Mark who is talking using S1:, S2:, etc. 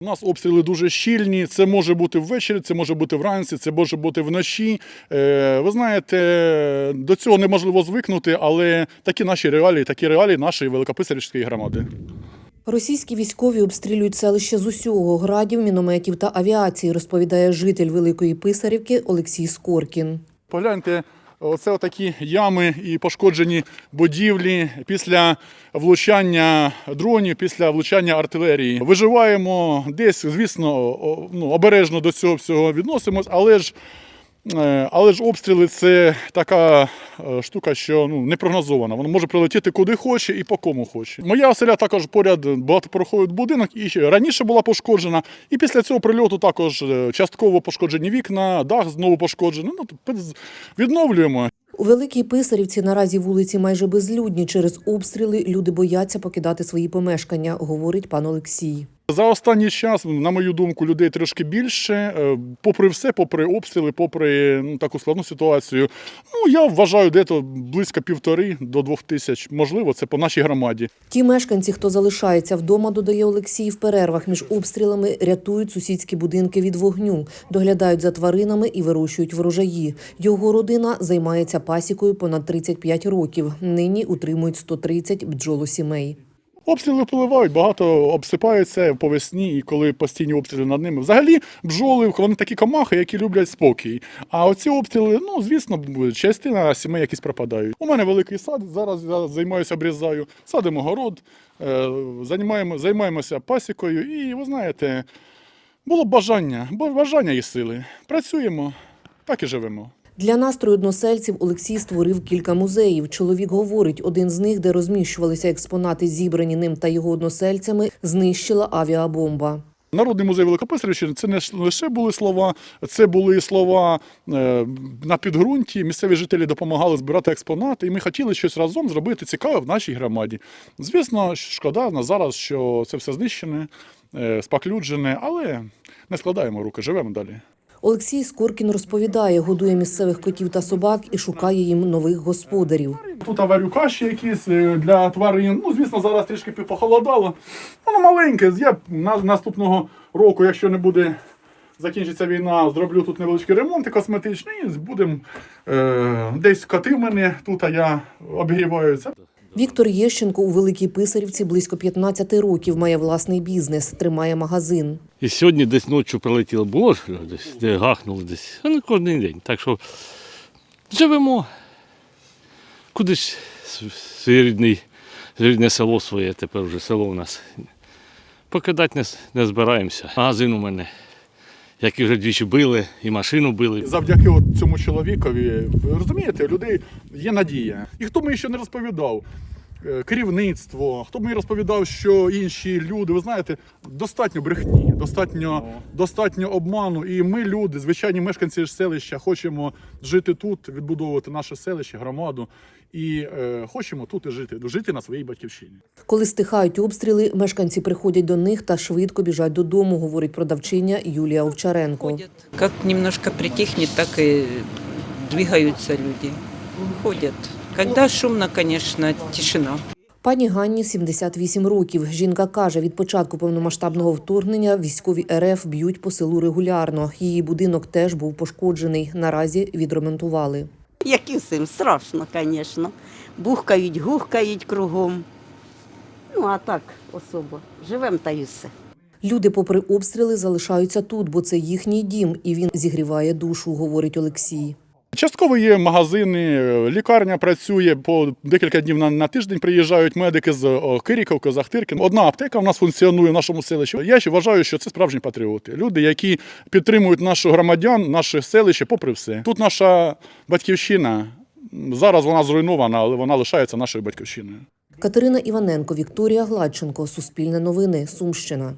S1: У нас обстріли дуже щільні. Це може бути ввечері, це може бути вранці, це може бути вночі. Е, Ви знаєте, до цього неможливо звикнути, але такі наші реалії, такі реалії нашої Великописарівської громади.
S2: Російські військові обстрілюють селище з усього градів, мінометів та авіації, розповідає житель Великої Писарівки Олексій Скоркін.
S1: Погляньте, оце такі ями і пошкоджені будівлі після влучання дронів, після влучання артилерії. Виживаємо десь, звісно, ну, обережно до цього всього відносимось, але ж. Е, Але ж обстріли це така е, штука, що ну не прогнозована. Воно може прилетіти куди хоче і по кому хоче. Моя оселя також поряд багатопороховий будинок і раніше була пошкоджена. І після цього прильоту також е, частково пошкоджені вікна, дах знову пошкоджений. Ну тобто відновлюємо.
S2: У Великій Писарівці наразі вулиці майже безлюдні. Через обстріли люди бояться покидати свої помешкання, говорить пан Олексій.
S1: За останній час, на мою думку, людей трошки більше. Е, Попри все, попри обстріли, попри ну, таку складну ситуацію. Ну я вважаю, десь близько півтори до двох тисяч. Можливо, це по нашій громаді.
S2: Ті мешканці, хто залишається вдома, додає Олексій, в перервах між обстрілами рятують сусідські будинки від вогню, доглядають за тваринами і вирощують врожаї. Його родина займається пасікою понад 35 років. Нині утримують 130 бджолосімей.
S1: Обстріли впливають, багато обсипаються по весні, і коли постійні обстріли над ними. Взагалі, бджоли вони такі комахи, які люблять спокій. А оці обстріли, ну звісно, частина сімей якісь пропадають. У мене великий сад. Зараз я займаюся обрізаю, садимо город, е, займаємо, займаємося пасікою. І ви знаєте, було б бажання, бажання і сили. Працюємо, так і живемо.
S2: Для настрою односельців Олексій створив кілька музеїв. Чоловік говорить, один з них, де розміщувалися експонати, зібрані ним та його односельцями, знищила авіабомба.
S1: Народний музей Великописарівщини це не лише були слова, це були слова е, на підґрунті. Місцеві жителі допомагали збирати експонати, і ми хотіли щось разом зробити цікаве в нашій громаді. Звісно, шкода на зараз, що це все знищене, е, спаклюджене, але не складаємо руки, живемо далі.
S2: Олексій Скоркін розповідає, годує місцевих котів та собак і шукає їм нових господарів.
S1: Тут варю каші якісь е, для тварин. Ну, звісно, зараз трішки похолодало. Воно маленьке. Я на- наступного року, якщо не буде закінчиться війна, зроблю тут невеличкий ремонт косметичний будемо е, десь коти в мене тут, а я обігріваюся.
S2: Віктор Єщенко у Великій Писарівці близько 15 років має власний бізнес, тримає магазин.
S3: І сьогодні десь ночі прилетіло, було ж десь, де гахнули десь. А не кожен день. Так що живемо. Кудись свій рідний, рідне село своє, тепер вже село у нас. Покидати не, не збираємося. Магазин у мене, який вже двічі били, і машину били.
S1: Завдяки цьому чоловікові, розумієте, людей є надія. І хто мені ще не розповідав? Е, Керівництво, хто мені розповідав, що інші люди, ви знаєте, достатньо брехні, достатньо, достатньо обману. І ми, люди, звичайні мешканці селища, хочемо жити тут, відбудовувати наше селище, громаду. І е, хочемо тут і жити, жити на своїй батьківщині.
S2: Коли стихають обстріли, мешканці приходять до них та швидко біжать додому, говорить продавчиня Юлія Овчаренко.
S4: Как немножко притихнет, так и двигаются люди. Ходят. Когда шумно, конечно, тишина.
S2: Пані Ганні 78 років. Жінка каже, від початку повномасштабного вторгнення військові РФ б'ють по селу регулярно. Її будинок теж був пошкоджений. Наразі відремонтували.
S5: Як і всім, страшно, звісно. Бухкають, гухкають кругом. Ну, а так особо. Живемо та й все.
S2: Люди, попри обстріли, залишаються тут, бо це їхній дім, і він зігріває душу, говорить Олексій.
S1: Частково є магазини, лікарня працює по декілька днів на, на тиждень. Приїжджають медики з о, Кириківки, з. Одна аптека в нас функціонує в нашому селищі. Я ще вважаю, що це справжні патріоти. Люди, які підтримують наших громадян, наше селище, попри все. Тут наша батьківщина. Зараз вона зруйнована, але вона лишається нашою батьківщиною.
S2: Катерина Іваненко, Вікторія Гладченко, Суспільне новини, Сумщина.